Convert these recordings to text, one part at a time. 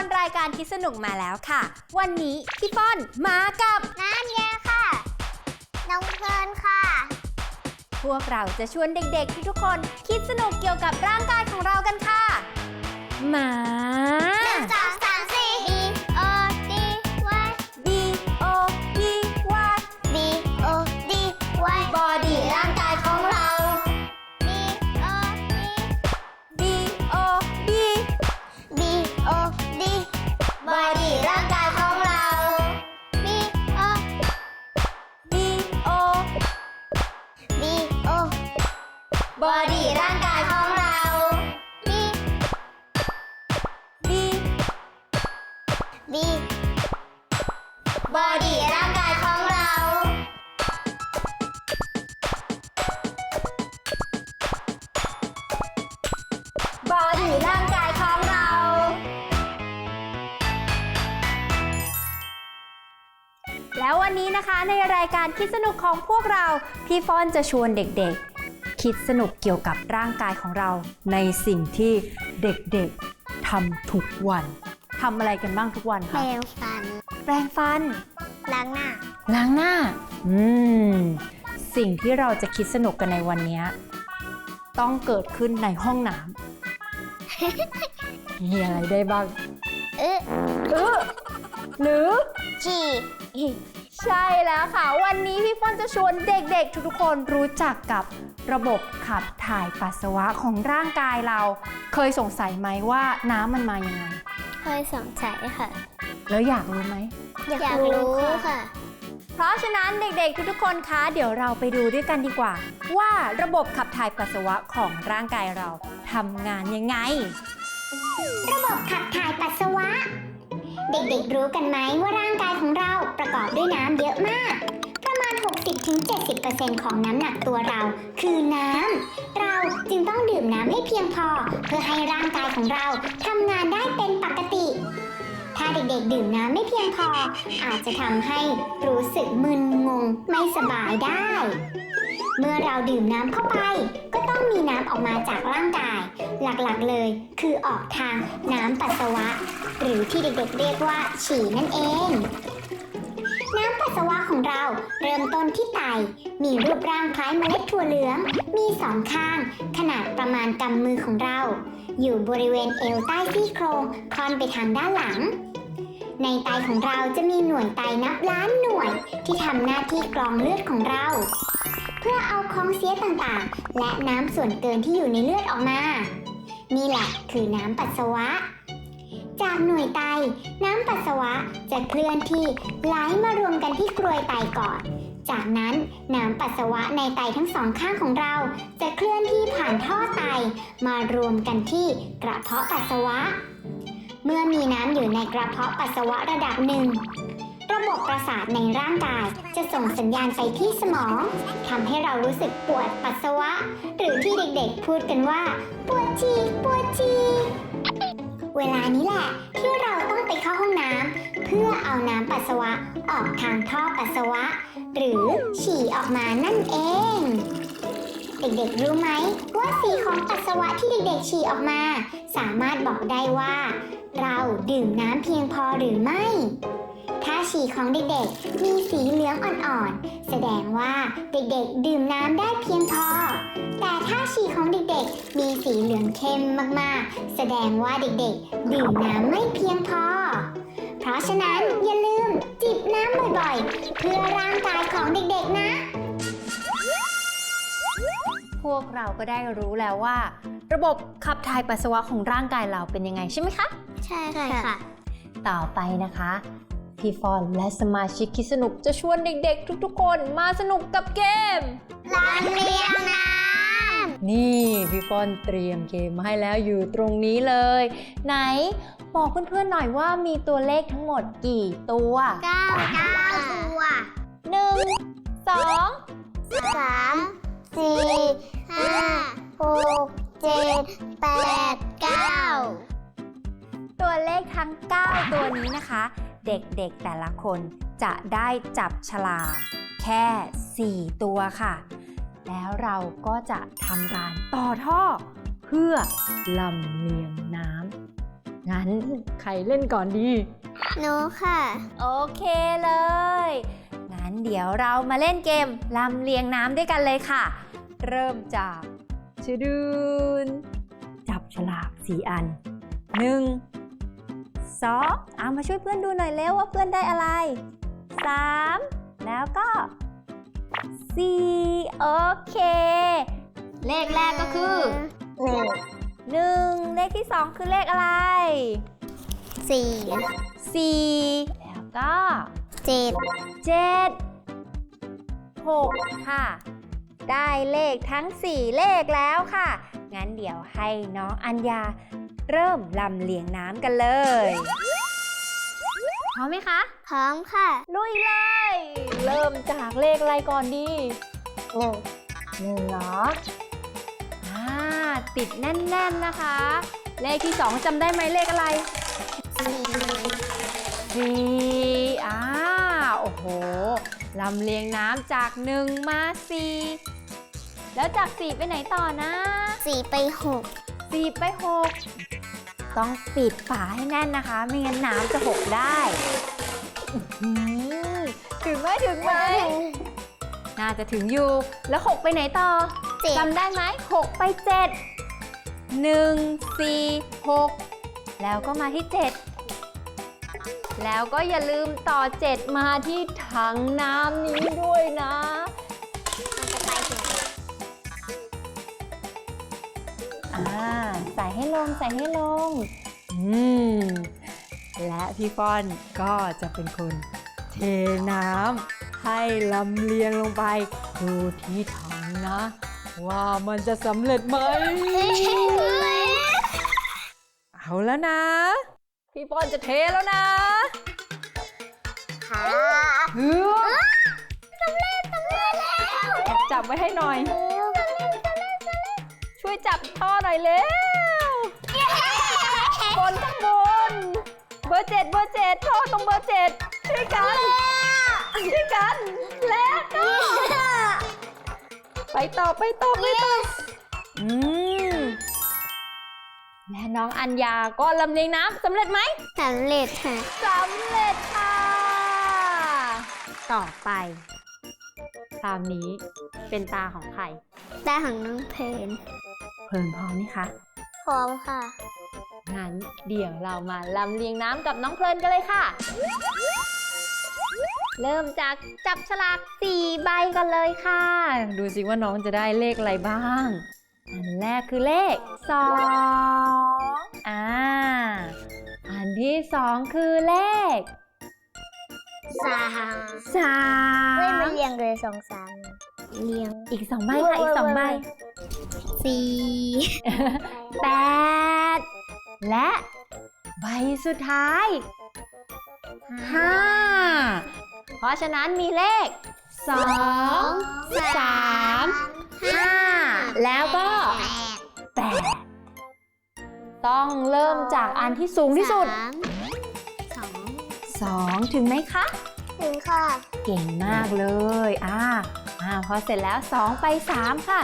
นรายการคิดสนุกมาแล้วค่ะ วันนี้พี่ป้อนมากับนั่นไงค่ะ น้องเพลินค่ะ พวกเราจะชวนเด็กๆทุกๆคนคิดสนุกเกี่ยวกับร่างกายของเรากันค่ะหมา หนึ่งสอง การคิดสนุกของพวกเรา พี่ฟอนจะชวนเด็กๆ คิดสนุกเกี่ยวกับร่างกายของเรา ในสิ่งที่เด็กๆทำทุกวันทำอะไรกันบ้างทุกวันแปรคะงฟัน แปรงฟัน ล้างหน้า ล้างหน้า อืม สิ่งที่เราจะคิดสนุกกันในวันนี้ ต้องเกิดขึ้นในห้องน้ำ มีอะไรได้บ้าง เอ๊ะเออหรือฉี่ ใช่แล้วค่ะ วันนี้พี่ฟอนจะชวนเด็กๆ ทุกๆคนรู้จักกับระบบขับถ่ายปัสสาวะของร่างกายเรา เคยสงสัยไหมว่าน้ำมันมายังไง เคยสงสัยค่ะ แล้วอยากรู้ไหม อยากรู้ค่ะ เพราะฉะนั้นเด็กๆ ทุกๆคนคะเดี๋ยวเราไปดูด้วยกันดีกว่า ว่าระบบขับถ่ายปัสสาวะของร่างกายเราทำงานยังไง ระบบขับถ่ายปัสสาวะ เด็กๆรู้กันไหมว่าร่างกายของเราประกอบด้วยน้ำเยอะมาก ประมาณ 60-70%ของน้ำหนักตัวเรา คือน้ำ เราจึงต้องดื่มน้ำให้เพียงพอ เพื่อให้ร่างกายของเราทำงานได้เป็นปกติ ถ้าเด็กๆดื่มน้ำไม่เพียงพอ อาจจะทำให้รู้สึกมึนงงไม่สบายได้ เมื่อเราดื่มน้ำเข้าไป ก็ต้องมีน้ำออกมาจากร่างกาย หลักๆเลย คือออกทางน้ำปัสสาวะ หรือที่เด็กๆเรียกว่าฉี่นั่นเอง น้ำปัสสาวะของเราเริ่มต้นที่ไต มีรูปร่างคล้ายเมล็ดถั่วเหลือง มีสองข้าง ขนาดประมาณกำมือของเรา อยู่บริเวณเอวใต้ซี่โครงค่อนไปทางด้านหลังในไตของเราจะมีหน่วยไตนับล้านหน่วย ที่ทำหน้าที่กรองเลือดของเรา เพื่อเอาของเสียต่างๆ และน้ำส่วนเกินที่อยู่ในเลือดออกมา นี่แหละคือน้ำปัสสาวะ จากหน่วยไต น้ำปัสสาวะจะเคลื่อนที่ไหลมารวมกันที่กรวยไตก่อน จากนั้นน้ำปัสสาวะในไตทั้งสองข้างของเรา จะเคลื่อนที่ผ่านท่อไตมารวมกันที่กระเพาะปัสสาวะ เมื่อมีน้ำอยู่ในกระเพาะปัสสาวะระดับหนึ่ง ระบบประสาทในร่างกายจะส่งสัญญาณไปที่สมองทำให้เรารู้สึกปวดปัสสาวะ หรือที่เด็กๆ พูดกันว่า ปวดฉี่ปวดฉี่เวลานี้แหละที่เราต้องไปเข้าห้องน้ำเพื่อเอาน้ำปัสสาวะออกทางท่อปัสสาวะ หรือฉี่ออกมานั่นเอง เด็กๆรู้ไหมว่าสีของปัสสาวะที่เด็กๆฉี่ออกมา สามารถบอกได้ว่า เราดื่มน้ำเพียงพอหรือไม่ ถ้าฉี่ของเด็กๆ มีสีเหลืองอ่อนๆ แสดงว่าเด็กๆ ดื่มน้ำได้เพียงพอ แต่ถ้าฉี่ของเด็กๆ มีสีเหลืองเข้มมากๆ แสดงว่าเด็กๆ ดื่มน้ำไม่เพียงพอ เพราะฉะนั้นอย่าลืมจิบน้ำบ่อยๆ เพื่อร่างกายของเด็กๆนะ พวกเราก็ได้รู้แล้วว่า ระบบขับถ่ายปัสสาวะของร่างกายเราเป็นยังไงใช่ไหมคะ ใช่ค่ะ ต่อไปนะคะ พี่ฟอนและสมาชิกคิดสนุกจะชวนเด็กๆ ทุกๆ คนมาสนุกกับเกม ร้านเรียงน้นี่พี่ฟอนเตรียมเกมมาให้แล้วอยู่ตรงนี้เลย ไหน บอกเพื่อนๆหน่อยว่ามีตัวเลขทั้งหมดกี่ตัวำเก้าเก้าตัวหนึ่งสองสามสี่ห้าหกเจ็ดแปดเก้าตัวเลขทั้ง 9 ตัวนี้นะคะ เด็กๆแต่ละคนจะได้จับฉลากแค่ 4 ตัวค่ะ แล้วเราก็จะทำการต่อท่อ เพื่อลำเลียงน้ำงั้นใครเล่นก่อนดี หนูค่ะ โอเคเลย งั้นเดี๋ยวเรามาเล่นเกมลำเลียงน้ำด้วยกันเลยค่ะ เริ่มจากชอดูนจับฉลากสี่อันหนึ่ง สองเอามาช่วยเพื่อนดูหน่อยเร็วว่าเพื่อนได้อะไรสามแล้วก็สี่โอเค เลขแรกก็คือ หนึ่งหนึ่งเลขที่สองคือเลขอะไร สี่สี่แล้วก็ เจ็ดเจ็ดหกค่ะ ได้เลขทั้ง 4 เลขแล้วค่ะ งั้นเดี๋ยวให้น้องอัญญา เริ่มลำเลียงน้ำกันเลย พร้อมไหมคะ พร้อมค่ะ ลุยเลย เริ่มจากเลขอะไรก่อนดีหนึ่งหนึ่งเหรออ่าติดแน่นๆนะคะ เลขที่สองจำได้ไหมเลขอะไรสี่สี่อ่าโอ้โหลำเลียงน้ำจากหนึ่งมาสี่แล้วจากสี่ไปไหนต่อนะสี่ไปหกสี่ไปหก ต้องปิดฝาให้แน่นนะคะ ไม่งั้นน้ำจะหกได้อื้อหือถึงไหมถึงไหมน่าจะถึงอยู่ แล้วหกไปไหนต่อเจ็ด จำได้ไหมหกไปเจ็ดหนึ่งสี่หกแล้วก็มาที่เจ็ดแล้วก็อย่าลืมต่อเจ็ดมาที่ถังน้ำนี้ด้วยนะ ใส่ให้ลงใส่ให้ลง อืม และพี่ฟอนก็จะเป็นคนเทน้ำให้ลำเลียงลงไป ดูที่ถังนะ ว่ามันจะสำเร็จไหม เอาแล้วนะ พี่ปอนจะเทแล้วนะค่ะฮึสำเร็จสำเร็จแล้วจับไว้ให้หน่อย ช่วยจับท่อหน่อยเร็ว บนข้างบน เบอร์เจ็ดเบอร์เจ็ดท่อตรงเบอร์เจ็ดช่วยกัน ช่วยกัน แล้วก็ไปต่อไปต่อไปต่ออืมและน้องอัญญาก็ลำเลียงน้ำสำเร็จไหมสำเร็จค่ะสำเร็จค่ะ ต่อไปคราวนี้เป็นตาของใคร ตาของน้องเพนเพลินพร้อมไหมคะ พร้อมค่ะ งั้นเดี๋ยวเรามาลำเลียงน้ำกับน้องเพลินกันเลยค่ะ เริ่มจากจับฉลาก4ใบกันเลยค่ะ ดูสิว่าน้องจะได้เลขอะไรบ้าง อันแรกคือเลข2อ่า อันที่สองคือเลขสามสามเฮ้ยไม่เรียงเลยสองสามเรียงอีกสองใบค่ะ อีกสองใบสี่แปด และใบสุดท้ายห้าเพราะฉะนั้นมีเลขสองสามห้าแล้วก็แปดต้องเริ่มจากอันที่สูงที่สุดสามสองสองถึงไหมคะ ถึงค่ะ เก่งมากเลยอ่าอ่าพอเสร็จแล้ว 2 ไป 3 ค่ะ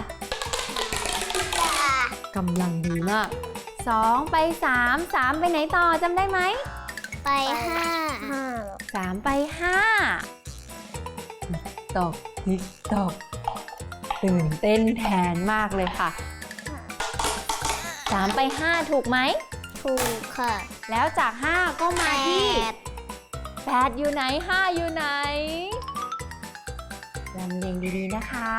กำลังดีมาก 2 ไป 3 3 ไปไหนต่อจำได้ไหม ไปห้า3 ไป 5ตอกทิกตอกตื่นเต้นแทนมากเลยค่ะ 3 ไป 5 ถูกไหม ถูกค่ะ แล้วจาก 5 ก็มาที่แปด8อยู่ไหน 5 อยู่ไหนลำเลียงดีๆนะคะ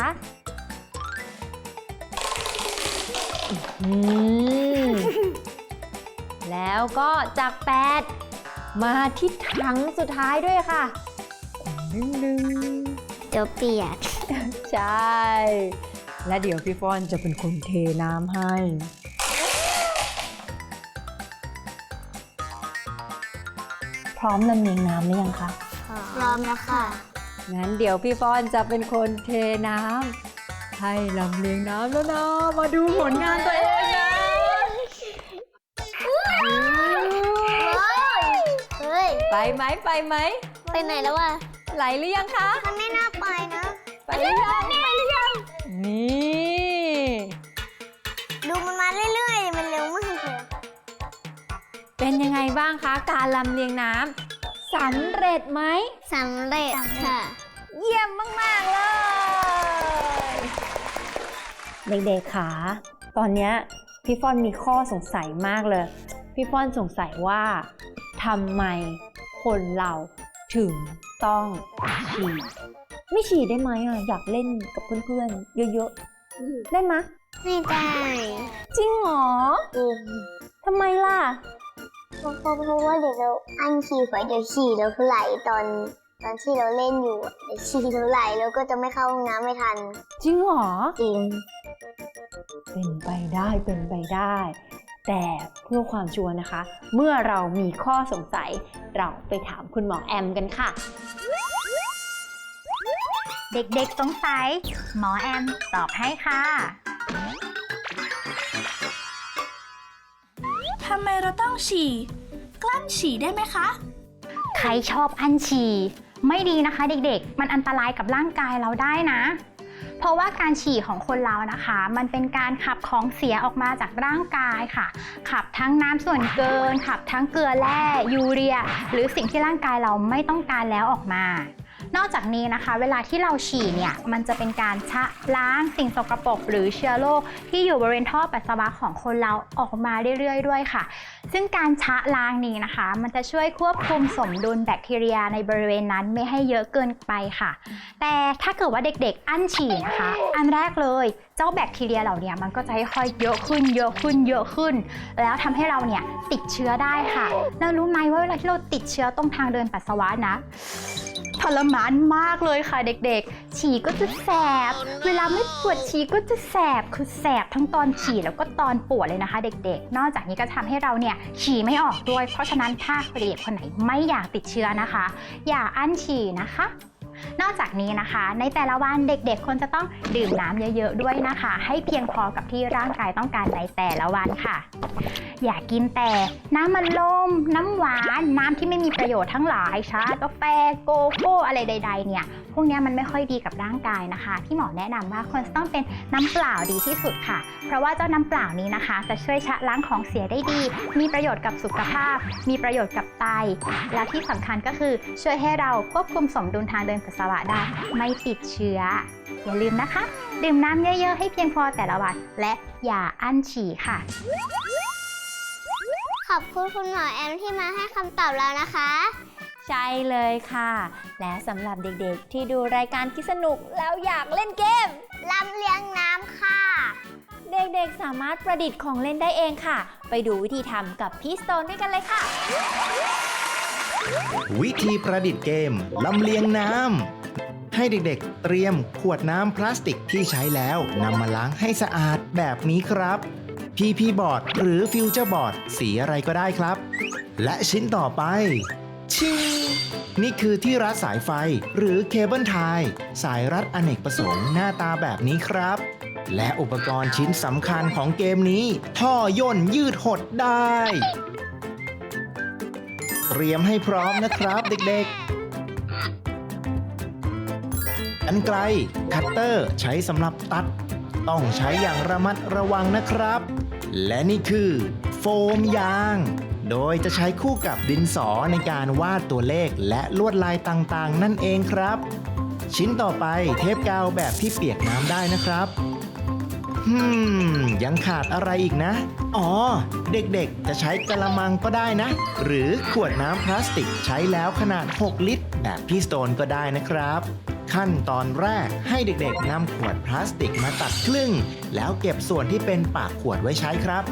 อืม แล้วก็จาก 8 มาที่ถังสุดท้ายด้วยค่ะดึงดึงเดี๋ยวเปียก ใช่ และเดี๋ยวพี่ฟอนจะเป็นคนเทน้ำให้ พร้อมลำเลียงน้ำหรือยังคะพร้อมแล้วค่ะ งั้นเดี๋ยวพี่ฟอนจะเป็นคนเทน้ำให้ลำเลียงน้ำแล้วนะ มาดูผลงานตัวเอง ไหมไปไหมไปไหนแล้ววะไหลหรือยังคะมันไม่น่าไปนะไปหรือยังไปหรือยังนี่ดูมันมาเรื่อยๆ มันเร็วมากเลยเป็นยังไงบ้างคะ การลำเลียงน้ำสำเร็จไหมสำเร็จค่ะ เยี่ยมมากๆเลย เด็กๆขาตอนเนี้ยพี่ฟอนมีข้อสงสัยมากเลย พี่ฟอนสงสัยว่าทำไม คนเราถึงต้องฉี่ไม่ฉี่ได้ไหมอะอยากเล่นกับเพื่อนๆ เยอะๆ ได้ไหมะไม่ได้จริงเหรออืมทำไมล่ะเพราะเพราะว่าเดี๋ยวเราอั้นฉี่ไว้เดี๋ยวฉี่เราคือไหลตอนตอนที่เราเล่นอยู่อะเดี๋ยวฉี่เราไหลแล้วก็จะไม่เข้าห้องน้ำไม่ทันจริงเหรอจริง เป็นไปได้เป็นไปได้ แต่เพื่อความชัวร์นะคะ เมื่อเรามีข้อสงสัย เราไปถามคุณหมอแอมกันค่ะ เด็กๆสงสัย หมอแอมตอบให้ค่ะ ทำไมเราต้องฉี่ กลั้นฉี่ได้ไหมคะ ใครชอบอันฉี่ ไม่ดีนะคะเด็กๆ มันอันตรายกับร่างกายเราได้นะ เพราะว่าการฉี่ของคนเรานะคะ มันเป็นการขับของเสียออกมาจากร่างกายค่ะ ขับทั้งน้ำส่วนเกิน ขับทั้งเกลือแร่ยูเรีย หรือสิ่งที่ร่างกายเราไม่ต้องการแล้วออกมา นอกจากนี้นะคะ เวลาที่เราฉี่เนี่ยมันจะเป็นการชะล้างสิ่งสกปรกหรือเชื้อโรคที่อยู่บริเวณท่อปัสสาวะของคนเราออกมาเรื่อยๆ ด้วยค่ะ ซึ่งการชะล้างนี้นะคะ มันจะช่วยควบคุมสมดุลแบคทีเรียในบริเวณนั้นไม่ให้เยอะเกินไปค่ะ แต่ถ้าเกิดว่าเด็กๆ อั้นฉี่นะคะ อันแรกเลย เจ้าแบคทีเรียเหล่านี้มันก็จะค่อยๆเยอะขึ้นเยอะขึ้นเยอะขึ้น แล้วทำให้เราเนี่ยติดเชื้อได้ค่ะ แล้วรู้ไหมว่าเวลาที่เราติดเชื้อตรงทางเดินปัสสาวะนะทรมานมากเลยค่ะเด็กๆ ฉี่ก็จะแสบ เวลาไม่ปวดฉี่ก็จะแสบ คือแสบทั้งตอนฉี่แล้วก็ตอนปวดเลยนะคะ เด็กๆ นอกจากนี้ก็ทำให้เราเนี่ยฉี่ไม่ออกด้วย เพราะฉะนั้นถ้าเด็กคนไหนไม่อยากติดเชื้อนะคะ อย่าอั้นฉี่นะคะ นอกจากนี้นะคะ ในแต่ละวันเด็กๆควรจะต้องดื่มน้ำเยอะๆด้วยนะคะ ให้เพียงพอกับที่ร่างกายต้องการในแต่ละวันค่ะ อย่ากินแต่น้ำมันลม น้ำหวาน น้ำที่ไม่มีประโยชน์ทั้งหลายชากาแฟโกโก้อะไรใด ๆ เนี่ย พวกนี้มันไม่ค่อยดีกับร่างกายนะคะที่หมอแนะนำว่าควรจะต้องเป็นน้ำเปล่าดีที่สุดค่ะ เพราะว่าเจ้าน้ำเปล่านี้นะคะ จะช่วยชะล้างของเสียได้ดี มีประโยชน์กับสุขภาพ มีประโยชน์กับไต และที่สำคัญก็คือช่วยให้เราควบคุมสมดุลทางเดินปัสสาวะได้ไม่ติดเชื้อ อย่าลืมนะคะ ดื่มน้ำเยอะ ๆ ให้เพียงพอแต่ละวัน และอย่าอั้นฉี่ค่ะ ขอบคุณคุณหมอแอมที่มาให้คำตอบเรานะคะ ใช่เลยค่ะ และสำหรับเด็กๆ ที่ดูรายการคิดสนุกแล้วอยากเล่นเกม ลำเลียงน้ำค่ะ เด็กๆ สามารถประดิษฐ์ของเล่นได้เองค่ะ ไปดูวิธีทำกับพี่สโตนด้วยกันเลยค่ะ วิธีประดิษฐ์เกมลำเลียงน้ำให้เด็กๆ เตรียมขวดน้ำพลาสติกที่ใช้แล้วนำมาล้างให้สะอาดแบบนี้ครับ PP บอร์ดหรือฟิวเจอร์บอร์ดสีอะไรก็ได้ครับ และชิ้นต่อไป ชิงนี่คือที่รัดสายไฟหรือเคเบิลไทยสายรัดอเนกประสงค์หน้าตาแบบนี้ครับ และอุปกรณ์ชิ้นสำคัญของเกมนี้ ท่อย่นยืดหดได้ เตรียมให้พร้อมนะครับเด็กๆ กันไกลคัตเตอร์ใช้สำหรับตัด ต้องใช้อย่างระมัดระวังนะครับ และนี่คือ โฟมยาง โดยจะใช้คู่กับดินสอในการวาดตัวเลขและลวดลายต่างๆ นั่นเองครับ ชิ้นต่อไปเทปกาวแบบที่เปียกน้ำได้นะครับ ฮึมยังขาดอะไรอีกนะ อ๋อ เด็กๆ จะใช้กระมังก็ได้นะ หรือขวดน้ำพลาสติกใช้แล้วขนาด 6 ลิตร แบบพี่สโตนก็ได้นะครับ ขั้นตอนแรกให้เด็กๆนำขวดพลาสติกมาตัดครึ่ง แล้วเก็บส่วนที่เป็นปากขวดไว้ใช้ครับ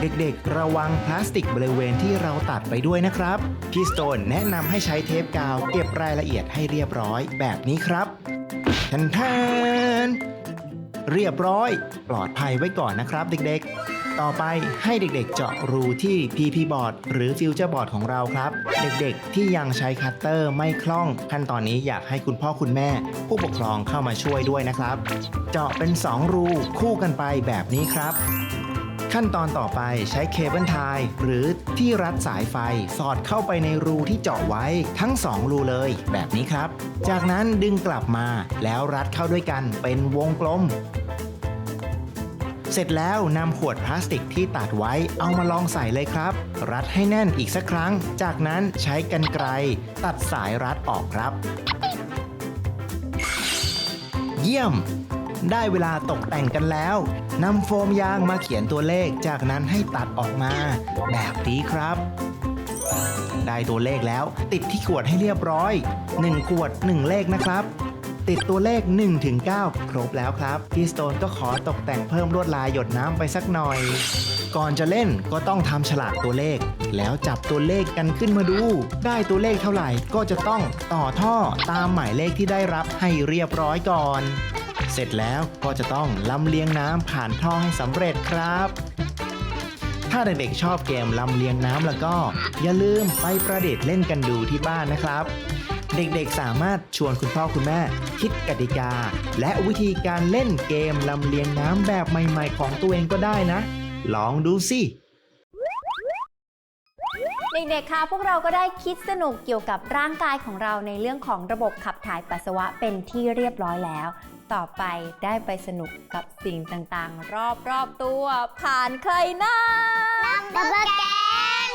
เด็กๆ ระวังพลาสติกบริเวณที่เราตัดไปด้วยนะครับ พี่สโตนแนะนำให้ใช้เทปกาว เก็บรายละเอียดให้เรียบร้อยแบบนี้ครับทันทาน เรียบร้อย ปลอดภัยไว้ก่อนนะครับเด็กๆ ต่อไปให้เด็กๆเจาะรูที่ PP board หรือ Future board ของเราครับ เด็กๆ ที่ยังใช้คัตเตอร์ไม่คล่อง ขั้นตอนนี้อยากให้คุณพ่อคุณแม่ ผู้ปกครองเข้ามาช่วยด้วยนะครับ เจาะเป็น 2 รูคู่กันไปแบบนี้ครับ ขั้นตอนต่อไปใช้เคเบิลไทยหรือที่รัดสายไฟสอดเข้าไปในรูที่เจาะไว้ทั้งสองรูเลย แบบนี้ครับ จากนั้นดึงกลับมาแล้วรัดเข้าด้วยกันเป็นวงกลม เสร็จแล้วนำขวดพลาสติกที่ตัดไว้เอามาลองใส่เลยครับ รัดให้แน่นอีกสักครั้ง จากนั้นใช้กรรไกรตัดสายรัดออกครับ เยี่ยม ได้เวลาตกแต่งกันแล้ว นำโฟมยางมาเขียนตัวเลขจากนั้นให้ตัดออกมาแบบนี้ครับ ได้ตัวเลขแล้วติดที่ขวดให้เรียบร้อย 1 ขวด 1 เลขนะครับ ติดตัวเลข1ถึง9ครบแล้วครับพี่สโตนก็ขอตกแต่งเพิ่มลวดลายหยดน้ำไปสักหน่อย ก่อนจะเล่นก็ต้องทำฉลากตัวเลข แล้วจับตัวเลขกันขึ้นมาดู ได้ตัวเลขเท่าไหร่ก็จะต้องต่อท่อตามหมายเลขที่ได้รับให้เรียบร้อยก่อน เสร็จแล้วก็จะต้องลำเลียงน้ำผ่านท่อให้สำเร็จครับ ถ้าเด็กๆชอบเกมลำเลียงน้ำแล้วก็ อย่าลืมไปประดิษฐ์เล่นกันดูที่บ้านนะครับ เด็กๆสามารถชวนคุณพ่อคุณแม่ คิดกติกา และวิธีการเล่นเกมลำเลียงน้ำแบบใหม่ ๆ ของตัวเองก็ได้นะ ลองดูสิเด็กๆ คะพวกเราก็ได้คิดสนุกเกี่ยวกับร่างกายของเราในเรื่องของระบบขับถ่ายปัสสาวะเป็นที่เรียบร้อยแล้ว ต่อไปได้ไปสนุกกับสิ่งต่างๆ รอบๆตัวผ่านใครนะดับเบิลแกง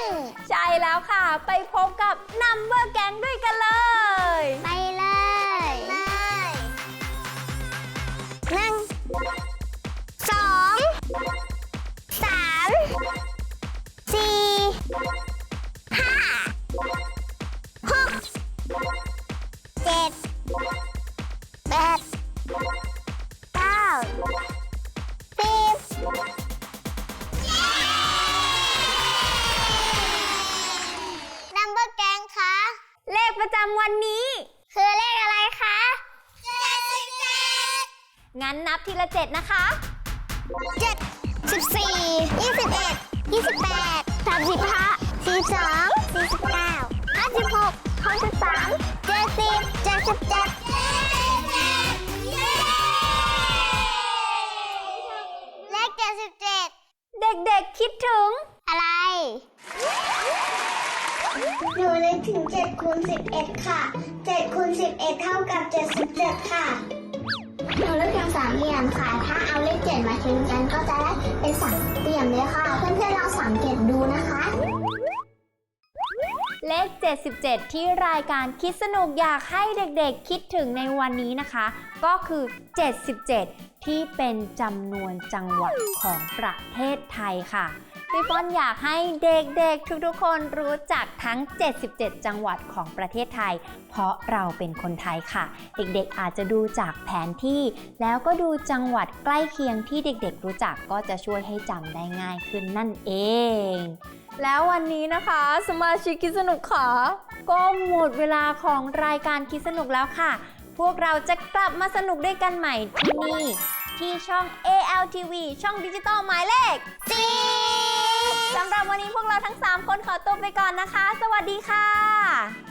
ใช่แล้วค่ะ ไปพบกับนัมเบอร์แกงด้วยกันเลย เจ็ดนะคะ เจ็ดสิบสี่ยี่สิบเอ็ดยี่สิบแปดสามสิบห้าสี่สองสี่สิบเก้าห้าสิบหกหกสิบสามเจ็ดสิบเจ็ดสิบเจ็ดเลขเจ็ดสิบเจ็ดเด็กๆคิดถึงอะไรหนูนึกถึง7คูณ11 ค่ะ7คูณ11 เท่ากับ 77 ค่ะ หนูนึกถึงสามเหลี่ยมค่ะ ถ้าเอาเลขเจ็ดมาทิ้งกันก็จะได้เป็นสามเหลี่ยมเลยค่ะ เพื่อนๆลองสังเกตดูนะคะ เลข 77 ที่รายการคิดสนุกอยากให้เด็กๆ คิดถึงในวันนี้นะคะ ก็คือ 77 ที่เป็นจำนวนจังหวัดของประเทศไทยค่ะพี่ป้อนอยากให้เด็กๆ ทุกๆ คนรู้จักทั้ง 77 จังหวัดของประเทศไทย เพราะเราเป็นคนไทยค่ะ เด็กๆ อาจจะดูจากแผนที่ แล้วก็ดูจังหวัดใกล้เคียงที่เด็กๆ รู้จักก็จะช่วยให้จำได้ง่ายขึ้นนั่นเอง แล้ววันนี้นะคะ สมาชิกคิดสนุกค่ะก็หมดเวลาของรายการคิดสนุกแล้วค่ะ พวกเราจะกลับมาสนุกด้วยกันใหม่ที่นี่ ที่ช่อง ALTV ช่องดิจิตอลหมายเลข4สำหรับวันนี้พวกเราทั้ง 3 คนขอตัวไปก่อนนะคะ สวัสดีค่ะ